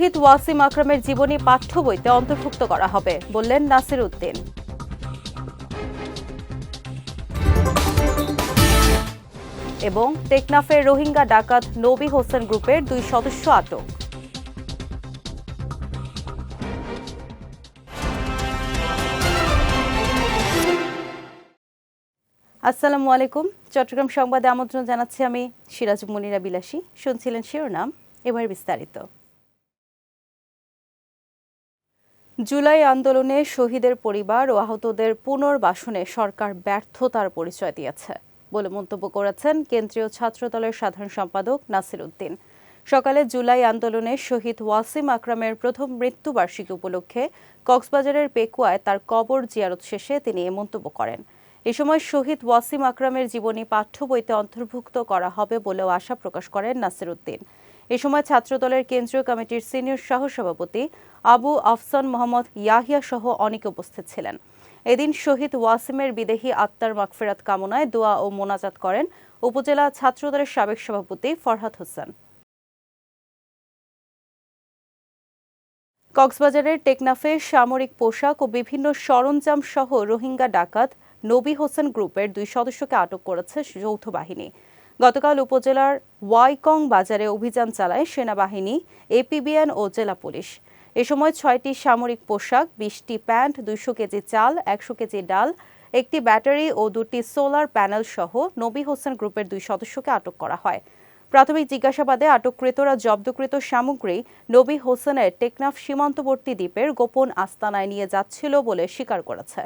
শহীদ ওয়াসিম আকরামের জীবনী পাঠ্য বইতে অন্তর্ভুক্ত করা হবে, বললেন নাসির উদ্দিন। এবং টেকনাফের রোহিঙ্গা ডাকাত নবী হোসেন গ্রুপের দুই সদস্য আটক। আসসালামু আলাইকুম। চট্টগ্রাম সংবাদে আমন্ত্রণ জানাচ্ছি আমি সিরাজ মুনিরা বিলাসী। শুনছিলেন শিরোনাম, এবার বিস্তারিত। জুলাই আন্দোলনে শহীদের পরিবার ও আহতদের পুনর্বাসনে সরকার ব্যর্থতার পরিচয় দিয়েছে বলে মন্তব্য করেছেন কেন্দ্রীয় ছাত্রদলের সাধারণ সম্পাদক নাসির উদ্দিন। সকালে জুলাই আন্দোলনে শহীদ ওয়াসিম আকরামের প্রথম মৃত্যুবার্ষিকী উপলক্ষে কক্সবাজারের পেকুয়ায় তার কবর জিয়ারত শেষে তিনি এ মন্তব্য করেন। এ সময় শহীদ ওয়াসিম আকরামের জীবনী পাঠ্য বইতে অন্তর্ভুক্ত করা হবে বলেও আশা প্রকাশ করেন নাসির উদ্দিন। এ সময় ছাত্রদলের কেন্দ্রীয় কমিটির সিনিয়র সহসভাপতি আবু আফসান মোহাম্মদ ইয়াহিয়া সহ অনেকে উপস্থিত ছিলেন। এদিন শহীদ ওয়াসিমের বিদেহী আত্মার মাগফেরাত কামনায় দোয়া ও মোনাজাত করেন উপজেলা ছাত্রদলের সাবেক সভাপতি ফরহাদ হোসেন। কক্সবাজারের টেকনাফে সামরিক পোশাক ও বিভিন্ন সরঞ্জাম সহ রোহিঙ্গা ডাকাত নবী হোসেন গ্রুপের দুই সদস্যকে আটক করেছে যৌথ বাহিনী। গতকাল উপজেলার ওয়াইকং বাজারে অভিযান চালায় সেনাবাহিনী, এপিবিএন ও জেলা পুলিশ। এ সময় ছয়টি সামরিক পোশাক, বিশটি প্যান্ট, দুইশো কেজি চাল, একশো কেজি ডাল, একটি ব্যাটারি ও দুটি সোলার প্যানেল সহ নবী হোসেন গ্রুপের দুই সদস্যকে আটক করা হয়। প্রাথমিক জিজ্ঞাসাবাদে আটককৃতরা জব্দকৃত সামগ্রী নবী হোসেনের টেকনাফ সীমান্তবর্তী দ্বীপের গোপন আস্তানায় নিয়ে যাচ্ছিল বলে স্বীকার করেছে।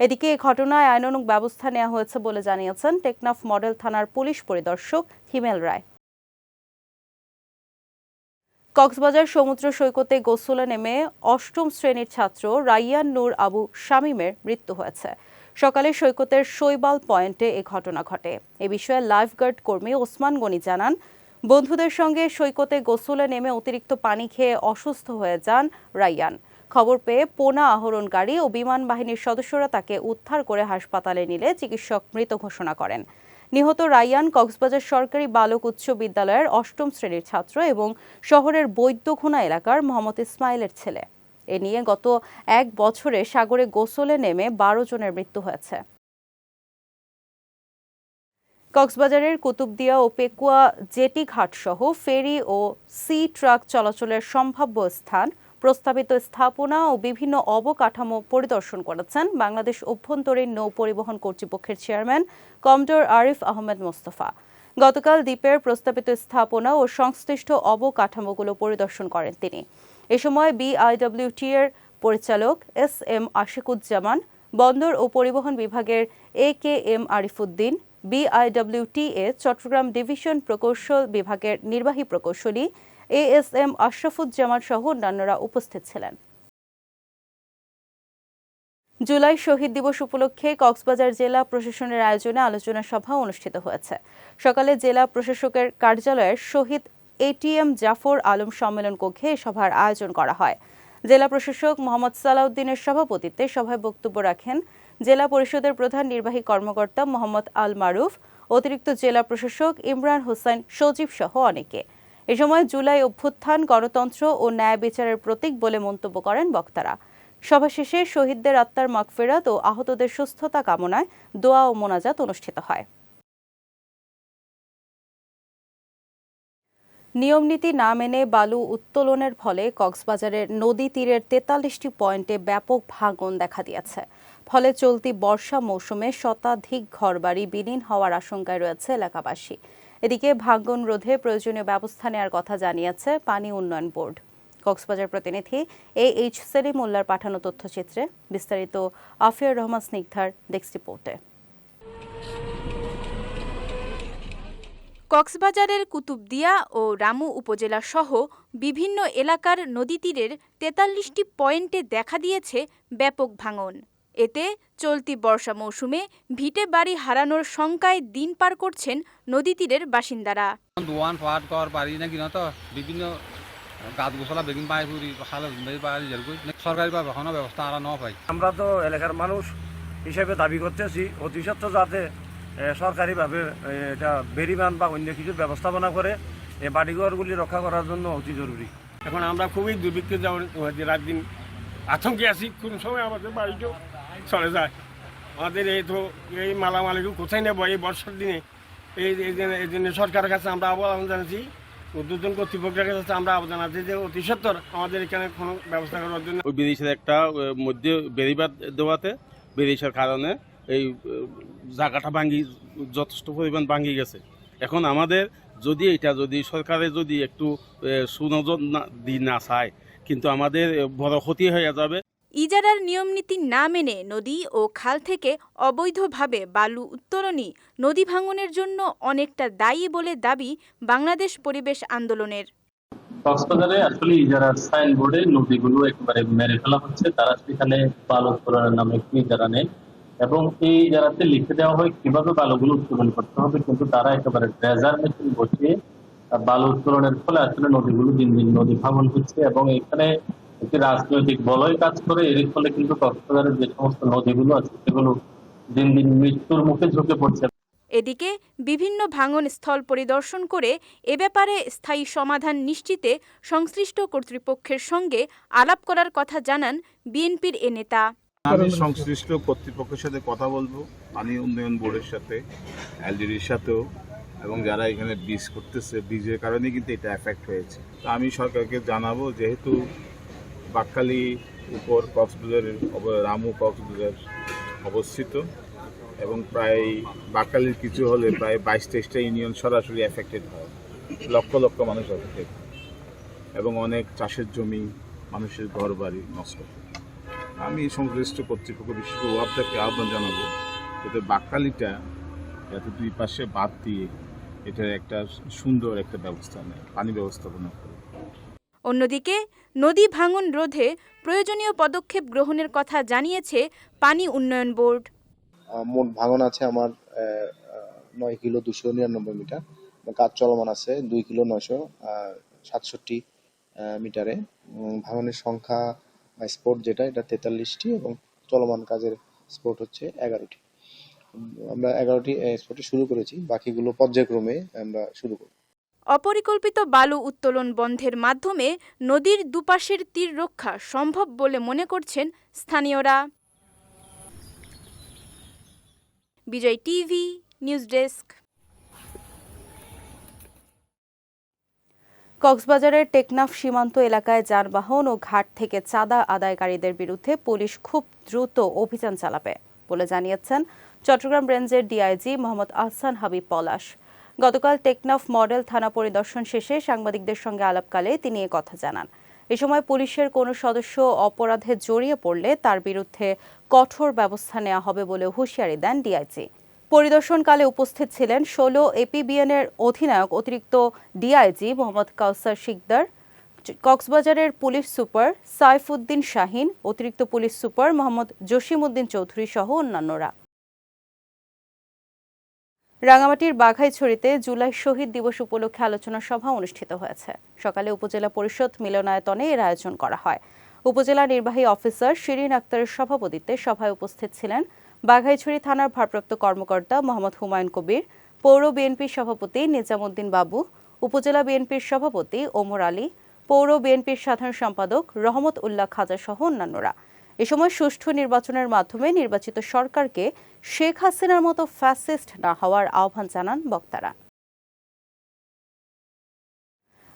এদিকে এই ঘটনায় আইনানুগ ব্যবস্থা নেওয়া হয়েছে বলে জানিয়েছেন টেকনাফ মডেল থানার পুলিশ পরিদর্শক হিমেল রায়। কক্সবাজার সমুদ্র সৈকতে গোসলে নেমে অষ্টম শ্রেণির ছাত্র রাইয়ান নূর আবু শামীমের মৃত্যু হয়েছে। সকালে সৈকতের শৈবাল পয়েন্টে এ ঘটনা ঘটে। এ বিষয়ে লাইফগার্ড কর্মী ওসমান গনি জানান, বন্ধুদের সঙ্গে সৈকতে গোসলে নেমে অতিরিক্ত পানি খেয়ে অসুস্থ হয়ে যান রাইয়ান। খবর পেয়ে পোনা আহরণকারী ও বিমান বাহিনীর সদস্যরা তাকে উদ্ধার করে হাসপাতালে নিলে চিকিৎসক মৃত ঘোষণা করেন। নিহত রাইয়ান কক্সবাজার সরকারি বালক উচ্চ বিদ্যালয়ের অষ্টম শ্রেণির ছাত্র এবং শহরের বৈদ্যখোনা এলাকার মোহাম্মদ ইসমাইলের ছেলে। এ নিয়ে গত এক বছরে সাগরে গোসলে নেমে বারো জনের মৃত্যু হয়েছে। কক্সবাজারের কুতুবদিয়া ও পেকুয়া জেটি ঘাট সহ ফেরি ও সি ট্রাক চলাচলের সম্ভাব্য স্থান প্রস্তাবিত স্থাপনা ও বিভিন্ন অবকাঠামো পরিদর্শন করেছেন বাংলাদেশ অভ্যন্তরীণ নৌ পরিবহন কর্তৃপক্ষের চেয়ারম্যান কমডোর আরিফ আহমেদ মোস্তফা। গতকাল দ্বীপের প্রস্তাবিত স্থাপনা ও সংশ্লিষ্ট অবকাঠামোগুলো পরিদর্শন করেন তিনি। এ সময় বিআইডব্লিউটি এর পরিচালক এস এম আশিকুজ্জামান, বন্দর ও পরিবহন বিভাগের A K M Arifuddin BIWTA Chattogram division প্রকৌশল বিভাগের নির্বাহী প্রকৌশলী এ এস এম আশরাফুজ্জামান সহ অন্যান্যরা উপস্থিত ছিলেন। জুলাই শহীদ দিবস উপলক্ষে কক্সবাজার জেলা প্রশাসনের আয়োজনে আলোচনা সভা অনুষ্ঠিত হয়েছে। সকালে জেলা প্রশাসকের কার্যালয়ের শহীদ এটিএম জাফর আলম সম্মেলন কক্ষে সভার আয়োজন করা হয়। জেলা প্রশাসক মোহাম্মদ সালাউদ্দিনের সভাপতিত্বে সভায় বক্তব্য রাখেন জেলা পরিষদের প্রধান নির্বাহী কর্মকর্তা মোহাম্মদ আল মারুফ, অতিরিক্ত জেলা প্রশাসক ইমরান হোসেন, সজীব সহ অনেকে। এ সময় জুলাই অভ্যুত্থান, গণতন্ত্র ও ন্যায় বিচারের প্রতীক বলে মন্তব্য করেন বক্তারা। সভা শেষে শহীদদের আত্মার মাগফেরাত ও আহতদের সুস্থতা কামনায় দোয়া ও মোনাজাত অনুষ্ঠিত হয়। নিয়মনীতি না মেনে বালু উত্তোলনের ফলে কক্সবাজারের নদী তীরের তেতাল্লিশটি পয়েন্টে ব্যাপক ভাঙন দেখা দিয়েছে। ফলে চলতি বর্ষা মৌসুমে শতাধিক ঘরবাড়ি বিলীন হওয়ার আশঙ্কায় রয়েছে এলাকাবাসী। এদিকে ভাঙ্গন রোধে প্রয়োজনীয় ব্যবস্থা নেওয়ার কথা জানিয়েছে পানি উন্নয়ন বোর্ড। কক্সবাজার প্রতিনিধি এ এইচ সেলিম উল্লার পাঠানো তথ্যচিত্রে বিস্তারিত আফিয়ার রহমান স্নিগ্ধার ডেস্ক রিপোর্টে। কক্সবাজারের কুতুবদিয়া ও রামু উপজেলা সহ বিভিন্ন এলাকার নদী তীরের তেতাল্লিশটি পয়েন্টে দেখা দিয়েছে ব্যাপক ভাঙন। এতে চলতি বর্ষা মৌসুমে ভিটে বাড়ি হারানোর শঙ্কায় দিন পার করছেন নদী তীরের বাসিন্দারা। পাহাত কৰ পাৰি নে কিনত বিভিন্ন গাছ গোছলা বেগিন পাই ফুৰি খালে চৰকাৰী বা এখনও ব্যৱস্থা আৰু ন পাই। আমরা তো এলাকার মানুষ হিসেবে দাবি করতেছি অতি সত্ত্বর যাতে সরকারিভাবে এটা বেরিবান বা অন্য কিছুর ব্যবস্থাপনা করে এই বাড়িঘরগুলি রক্ষা করার জন্য অতি জরুরি। এখন আমরা খুবই দুর্ভিক্ষে যাওয়ার যে রাত দিন আতঙ্কে আছি কোন সময় আমাদের বাড়িতেও চলে যায়। আমাদের এই তো এই মালামালিকে কোথায় নেব এই বর্ষার দিনে? এই এই জন্য- সরকারের কাছে আমরা আবেদন জানাচ্ছি। উদ্বোধন কর্তৃপক্ষের কাছে আমরা আবেদন আছে যে অতি সত্তর আমাদের এখানে কোনো ব্যবস্থা করার জন্য ওই ব্রিজের একটা মধ্যে বেরিবাদ দেওয়াতে ব্রিজের কারণে এই জায়গাটা ভাঙ্গি, যথেষ্ট পরিমাণ ভাঙ্গি গেছে। এখন আমাদের যদি এটা যদি সরকারে যদি একটু সুনজর না দি না চায়, কিন্তু আমাদের বড় ক্ষতি হয়ে যাবে। ইজারার নিয়মনীতি না মেনে নদী ও খাল থেকে অবৈধভাবে বালু উত্তোলনই নদী ভাঙনের জন্য অনেকটা দায়ী বলে দাবি বাংলাদেশ পরিবেশ আন্দোলনের। কক্সবাজারে আসলে ইজারার সাইনবোর্ডে নদীগুলো একেবারে মেরে ফেলা হচ্ছে। তারা সেখানে বালু উত্তোলনের নামে ইজারা নেই এবং এই ইজারাতে লিখে দেওয়া হয় কীভাবে বালুগুলো উত্তোলন করতে হবে, কিন্তু তারা একেবারে ড্রেজার মেশিন বসিয়ে বালু উত্তোলনের ফলে আসলে নদীগুলো দিন দিন নদী ভাঙন হচ্ছে এবং এখানে একটি রাজনৈতিক বলয় কাজ করে এর ফলে কিন্তু কক্সবাজারের যে সমস্ত নদীগুলো আছে সেগুলো দিন দিন মৃত্যুর মুখে ঝুঁকে পড়ছে। এদিকে বিভিন্ন ভাঙন স্থল পরিদর্শন করে এ ব্যাপারে স্থায়ী সমাধান নিশ্চিতে সংশ্লিষ্ট কর্তৃপক্ষের সঙ্গে আলাপ করার কথা জানান বিএনপির এ নেতা। আমি সংশ্লিষ্ট কর্তৃপক্ষের সাথে কথা বলব পানি উন্নয়ন বোর্ডের সাথে এলজিডির সাথেও এবং যারা এখানে বীজ করতেছে বীজের কারণে কিন্তু এটা এফেক্ট হয়েছে। তো আমি সরকারকে জানাব যেহেতু বাকখালি উপর কক্সবাজারের রামু কক্সবাজার অবস্থিত এবং প্রায় বাকখালির কিছু হলে প্রায় বাইশ তেইশটা ইউনিয়ন সরাসরি এফেক্টেড হয়। লক্ষ লক্ষ মানুষ এফেক্টেড এবং অনেক চাষের জমি, মানুষের ঘর বাড়ি নষ্ট। আমি সংশ্লিষ্ট কর্তৃপক্ষ বিশেষ করে ওয়াবদাকে আহ্বান জানাব যাতে বাক্কালিটা যাতে দুই পাশে বাদ দিয়ে এটার একটা সুন্দর একটা ব্যবস্থা নেয়, পানি ব্যবস্থাপনা করে। অন্যদিকে, নদী ভাঙন রোধে প্রয়োজনীয় পদক্ষেপ গ্রহণের কথা জানিয়েছে পানি উন্নয়ন বোর্ড। মোট ভাঙন আছে আমার নয় কিলো দুশো নিরানব্বই মিটার। কাজ চলমান আছে দুই কিলো নয়শো সাতষট্টি মিটারে। ভাঙনের সংখ্যা স্পোর্ট যেটা, এটা তেতাল্লিশটি এবং চলমান কাজের স্পোর্ট হচ্ছে এগারোটি। আমরা এগারোটি স্পোর্টে শুরু করেছি। বাকিগুলো পর্যায়ক্রমে আমরা শুরু করব। অপরিকল্পিত বালু উত্তোলন বন্ধের মাধ্যমে নদীর দুপাশের তীর রক্ষা সম্ভব বলে মনে করছেন স্থানীয়রা। Bijoy TV, news desk. কক্সবাজারের টেকনাফ সীমান্ত এলাকায় যানবাহন ও ঘাট থেকে চাঁদা আদায়কারীদের বিরুদ্ধে পুলিশ খুব দ্রুত অভিযান চালাবে বলে জানিয়েছেন চট্টগ্রাম রেঞ্জের ডিআইজি মোহাম্মদ আহসান হাবিব পলাশ। গতকাল টেকনাফ মডেল থানা পরিদর্শন শেষে সাংবাদিকদের সঙ্গে আলাপকালে তিনি এ কথা জানান। এ সময় পুলিশের কোনো সদস্য অপরাধে জড়িয়ে পড়লে তার বিরুদ্ধে কঠোর ব্যবস্থা নেওয়া হবে বলে হুঁশিয়ারি দেন ডিআইজি। পরিদর্শনকালে উপস্থিত ছিলেন ষোলো এপিবিএনের অধিনায়ক অতিরিক্ত ডিআইজি মোহাম্মদ কাউসার শিকদার, কক্সবাজারের পুলিশ সুপার সাইফুদ্দিন শাহিন, অতিরিক্ত পুলিশ সুপার মোহাম্মদ জসিমউদ্দিন চৌধুরী সহ অন্যান্যরা। রাঙামাটির বাঘাইছড়িতে জুলাই শহীদ দিবস উপলক্ষে আলোচনা সভা অনুষ্ঠিত হয়েছে। সকালে উপজেলা পরিষদ মিলনায়তনে এর আয়োজন করা হয়। উপজেলা নির্বাহী অফিসার শিরিন আক্তারের সভাপতিত্বে সভায় উপস্থিত ছিলেন বাঘাইছড়ি থানার ভারপ্রাপ্ত কর্মকর্তা মোহাম্মদ হুমায়ুন কবির, পৌর বিএনপির সভাপতি নিজামুদ্দিন বাবু, উপজেলা বিএনপির সভাপতি ওমর আলী, পৌর বিএনপির সাধারণ সম্পাদক রহমত উল্লাহ খাজা সহ অন্যান্যরা। এ সময় সুষ্ঠু নির্বাচনের মাধ্যমে নির্বাচিত সরকারকে শেখ হাসিনার মতো ফ্যাসিস্ট না হওয়ার আহ্বান জানান বক্তারা।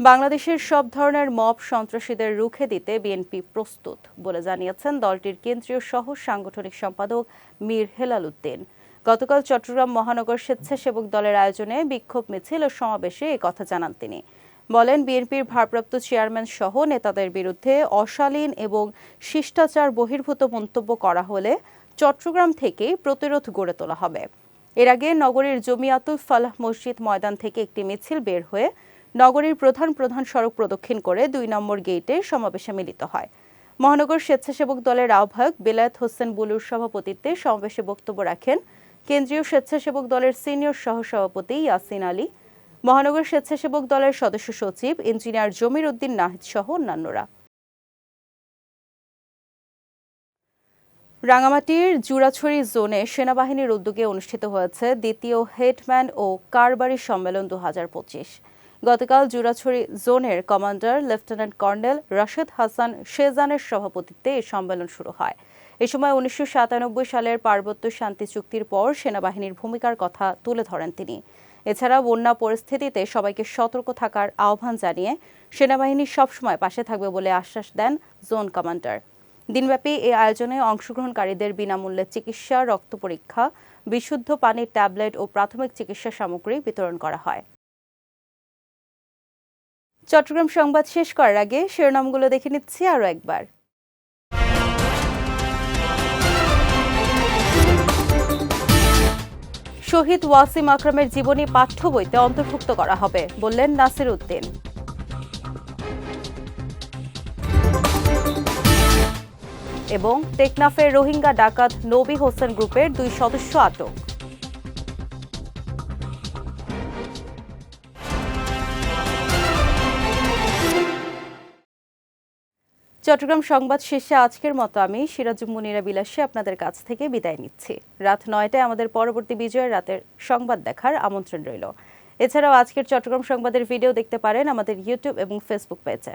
বাংলাদেশের সব ধরনের মব সন্ত্রাসীদের রুখে দিতে বিএনপি প্রস্তুত বলে জানিয়েছেন দলটির কেন্দ্রীয় সহ সাংগঠনিক সম্পাদক মীর হেলাল উদ্দিন। গতকাল চট্টগ্রাম মহানগর স্বেচ্ছাসেবক দলের আয়োজনে বিক্ষোভ মিছিল ও সমাবেশে কথা জানান তিনি। বলেন, বিএনপির ভারপ্রাপ্ত চেয়ারম্যান সহ নেতাদের বিরুদ্ধে অশালীন এবং শিষ্টাচার বহির্ভূত মন্তব্য করা হলে চট্টগ্রাম থেকে প্রতিরোধ গড়ে তোলা হবে। এর আগে নগরীর জমিয়াতুল ফালাহ মসজিদ ময়দান থেকে একটি মিছিল বের হয়ে নগরীর প্রধান প্রধান সড়ক প্রদক্ষিণ করে দুই নম্বর গেটে সমাবেশে মিলিত হয়। মহানগর স্বেচ্ছাসেবক দলের আহ্বায়ক বেলায়েত হোসেন বুলুর সভাপতিত্বে সমাবেশে বক্তব্য রাখেন কেন্দ্রীয় স্বেচ্ছাসেবক দলের সিনিয়র সহসভাপতি ইয়াসিন আলী, মহানগর স্বেচ্ছাসেবক দলের সদস্য সচিব ইঞ্জিনিয়ার জমির উদ্দিন নাহিদ সহ অন্যান্যরা। রাঙামাটির জুরাছড়ি জোনে সেনাবাহিনীর উদ্যোগে অনুষ্ঠিত হয়েছে দ্বিতীয় হেডম্যান ও কারবারি সম্মেলন দু হাজার পঁচিশ। গতকাল জুরাছড়ি জোনের commander lieutenant colonel Rashed Hasan শেজানের সভাপতিত্বে এই সম্মেলন শুরু হয়। এ সময় উনিশশো সাতানব্বই সালের পার্বত্য শান্তি চুক্তির পর সেনাবাহিনীর ভূমিকার কথা তুলে ধরেন তিনি। এছাড়া বন্যা পরিস্থিতিতে সবাইকে সতর্ক থাকার আহ্বান জানিয়ে সেনাবাহিনী সবসময় পাশে থাকবে বলে আশ্বাস দেন জোন কমান্ডার। দিনব্যাপী এই আয়োজনে অংশগ্রহণকারীদের বিনামূল্যে চিকিৎসা রক্ত পরীক্ষা বিশুদ্ধ পানির ট্যাবলেট ও প্রাথমিক চিকিৎসা সামগ্রী বিতরণ করা হয়। চট্টগ্রাম সংবাদ শেষ করার আগে শিরোনামগুলো দেখে নিচ্ছি আরও একবার। শহীদ ওয়াসিম আকরামের জীবনী পাঠ্য বইতে অন্তর্ভুক্ত করা হবে, বললেন নাসির উদ্দিন। এবং টেকনাফের রোহিঙ্গা ডাকাত নবী হোসেন গ্রুপের দুই সদস্য আটক। চট্টগ্রাম সংবাদ শেষে আজকের মতো আমি সিরাজুম মুনিরা বিলাসী আপনাদের কাছ থেকে বিদায় নিচ্ছি। রাত নয়টায় আমাদের পরবর্তী বিজয়ের রাতের সংবাদ দেখার আমন্ত্রণ রইল। এছাড়াও আজকের চট্টগ্রাম সংবাদের ভিডিও দেখতে পারেন আমাদের ইউটিউব এবং ফেসবুক পেজে